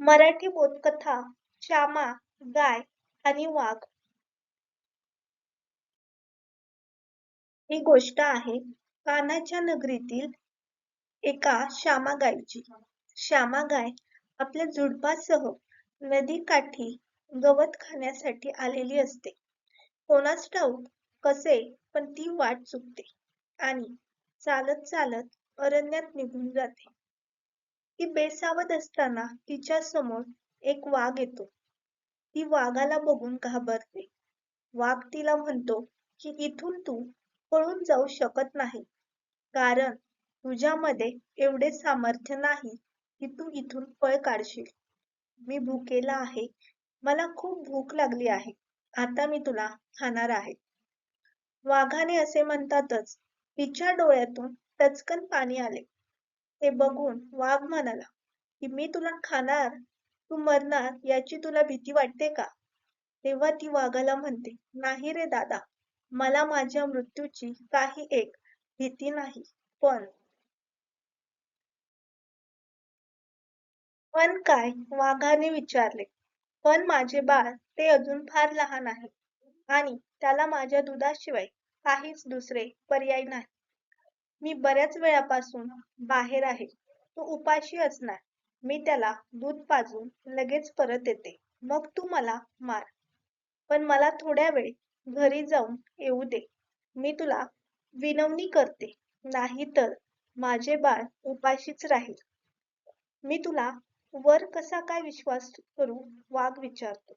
मराठी बोधकथा श्यामा गाय आणि वाघ. ही गोष्ट आहे कानाच्या नगरीतील एका श्यामा गायची श्यामा गाय आपल्या झुडपासह नदीकाठी गवत खाण्यासाठी आलेली असते. कोणास ठाऊक कसे पण ती वाट चुकते आणि चालत चालत अरण्यात निघून जाते. ती बेसावध असताना तिच्या समोर एक वाघ येतो. ती वाघाला बघून घाबरते. वाघ तिला म्हणतो की इथून तू पळून जाऊ शकत नाही. कारण तुझ्यामध्ये एवढे सामर्थ्य नाही की तू इथून पळ काढशील. मी भुकेला आहे. मला खूप भूक लागली आहे. आता मी तुला खाणार आहे. वाघाने असे म्हणतातच तिच्या डोळ्यातून टचकन पाणी आले. ते बघून वाघ म्हणाला की मी तुला खाणार? तू मरणार याची तुला भीती वाटते का? तेव्हा ती वाघाला म्हणते नाही रे दादा मला माझ्या मृत्यूची काही एक भीती नाही पण पण काय? वाघाने विचारले पण माझे बाळ ते अजून फार लहान आहे आणि त्याला माझ्या दुधाशिवाय काहीच दुसरे पर्याय नाही. मी बऱ्याच वेळापासून बाहेर आहे. तो उपाशी असणार. मी त्याला दूध पाजून लगेच परत येते. मग तू मला मार. पण मला थोड्या वेळ घरी जाऊन येऊ दे. मी तुला विनवणी करते. नाहीतर माझे बाळ उपाशीच राहील. मी तुला वर कसा काय विश्वास करू वाघ विचारतो.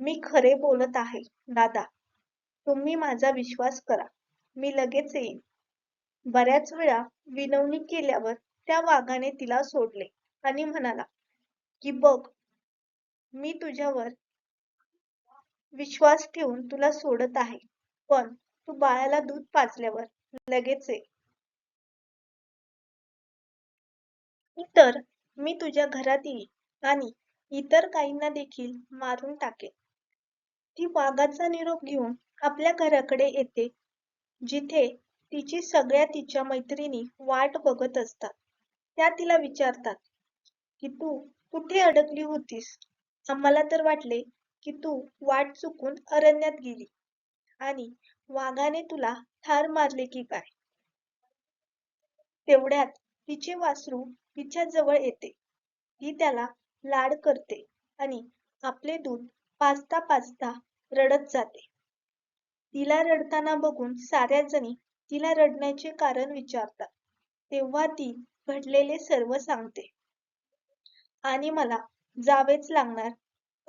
मी खरे बोलत आहे दादा. तुम्ही माझा विश्वास करा. मी लगेच येईन. बऱ्याच वेळा विनवणी केल्यावर त्या वाघाने तिला सोडले आणि म्हणाला की बघ मी तुझ्यावर विश्वास ठेवून तुला सोडत आहे पण तू बाळाला दूध पाजल्यावर लगेच तर मी तुझ्या घरात येईल आणि इतर काहींना देखील मारून टाकेन. ती वाघाचा निरोप घेऊन आपल्या घराकडे येते जिथे तिची सगळ्या तिच्या मैत्रिणी वाट बघत असतात. त्या तिला विचारतात की तू कुठे अडकली होतीस? आम्हाला तर वाटले की तू वाट चुकून अरण्यात गेली आणि वाघाने तुला ठार मारले की काय? तेवढ्यात तिचे वासरू तिच्या जवळ येते. ती त्याला लाड करते आणि आपले दूध पाजता पाजता रडत जाते. तिला रडताना बघून साऱ्या जणी तिला रडण्याचे कारण विचारतात. तेव्हा ती घडलेले सर्व सांगते. आणि मला जावेच लागणार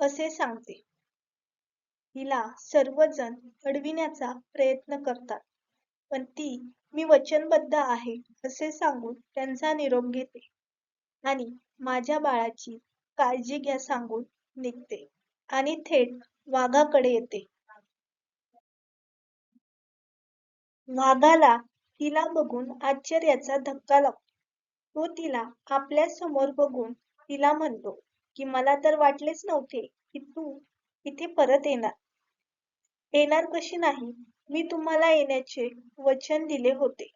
असे सांगते. तिला सर्वजण अडविण्याचा प्रयत्न करतात. पण ती मी वचनबद्ध आहे असे सांगून त्यांचा निरोप घेते. आणि माझ्या बाळाची काळजी घ्या सांगून निघते. आणि थेट वाघाकडे येते. वाघाला तिला बघून आश्चर्याचा धक्का लागतो. तो तिला आपल्यासमोर बघून तिला म्हणतो की मला तर वाटलेच नव्हते की तू इथे परत येणार. येणार कशी नाही? मी तुम्हाला येण्याचे वचन दिले होते.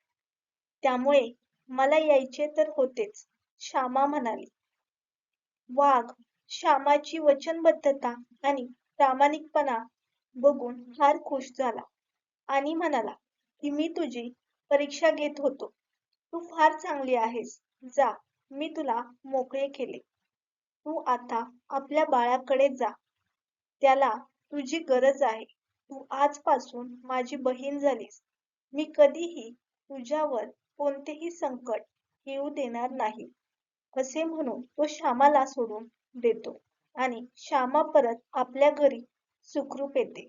त्यामुळे मला यायचे तर होतेच श्यामा म्हणाली. वाघ श्यामाची वचनबद्धता आणि प्रामाणिकपणा बघून फार खुश झाला आणि म्हणाला की मी तुझी परीक्षा घेत होतो. तू फार चांगली आहेस. जा मी तुला मोकळे केले. तू आता आपल्या बाळाकडे जा. त्याला तुझी गरज आहे. तू आजपासून माझी बहीण झालीस. मी कधीही तुझ्यावर कोणतेही संकट येऊ देणार नाही. असे म्हणून तो श्यामाला सोडून देतो आणि श्यामा परत आपल्या घरी सुखरूप येते.